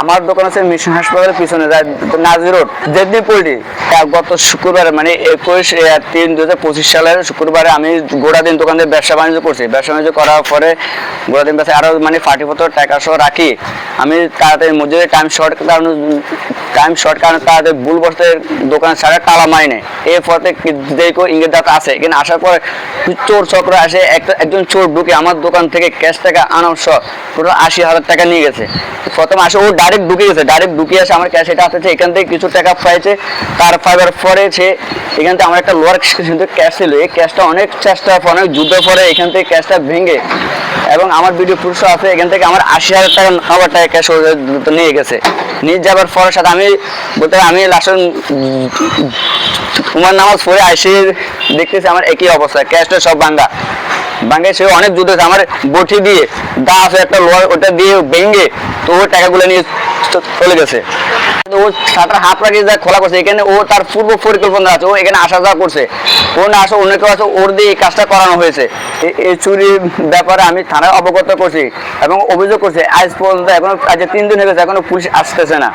আমার দোকান আছে মিশন হাসপাতালের পিছনে, যা- নাজি রোড জেদনি পোল্ট্রি গত শুক্রবার মানে একুশ তিন দু হাজার পঁচিশ সালের শুক্রবারে আমি গোড়া দিন দোকানে ব্যবসা বাণিজ্য করছি। ব্যবসা বাণিজ্য করার পরে গোড়া দিন ব্যবসা আরও মানে ফাটি পত্র টাকা সহ রাখি। আমি তাড়াতাড়ি মধ্যে টাইম শর্ট কারণ টাইম শর্ট কারণে তাড়াতাড়ি ভুল বসতে দোকান সারা তালা মাইনে এর পথে দেখো ইঙ্গিত দাতা আছে। কিন্তু আসার পরে চোর চক্র আসে একটা, একজন চোর ঢুকে আমার দোকান থেকে ক্যাশ টাকা আনার সহ পুরো আশি হাজার টাকা নিয়ে গেছে। প্রথম আসে ও ডাইরেক্ট ঢুকে গেছে ডাইরেক্ট ঢুকে আসে আমার ক্যাশ এটা আসছে এখান থেকে কিছু টাকা পাইছে, তার পাইবার পরে এখান থেকে আমার একটা লোয়ার কিন্তু ক্যাশ ছিল এই ক্যাশটা অনেক চেষ্টা অনেক যুদ্ধ পরে এখান থেকে ক্যাশটা ভেঙে, এবং আমার ভিডিও পুরুষ আছে, এখান থেকে আমার আশি হাজার টাকা নব্বই টাকা ক্যাশ নিয়ে গেছে। নিয়ে যাবার পরে সাথে আমি, বলতে আমি লাস্ট তোমার নামাজ পড়ে আসি দেখতেছি আমার একই অবস্থা, ক্যাশটা সব ভাঙ্গা। ভাঙ্গে সে অনেক যুদ্ধ। আমার বটি দিয়ে দা আছে একটা লোহার, ওটা দিয়ে ভেঙে তো ও টাকাগুলো নিয়ে চলে গেছে। ও সাঁতার হাত রাখিয়ে যা খোলা করছে, এখানে ও তার পূর্ব পরিকল্পনা আছে, ও এখানে আসা যাওয়া করছে। ও না আসা অন্য কেউ আছে, ওর দিয়ে এই কাজটা করানো হয়েছে। এই চুরির ব্যাপারে আমি থানায় অবগত করছি এবং অভিযোগ করছি, আজ পর্যন্ত এখনও, আজ তিন দিন হয়ে গেছে, এখনও পুলিশ আসতেছে না।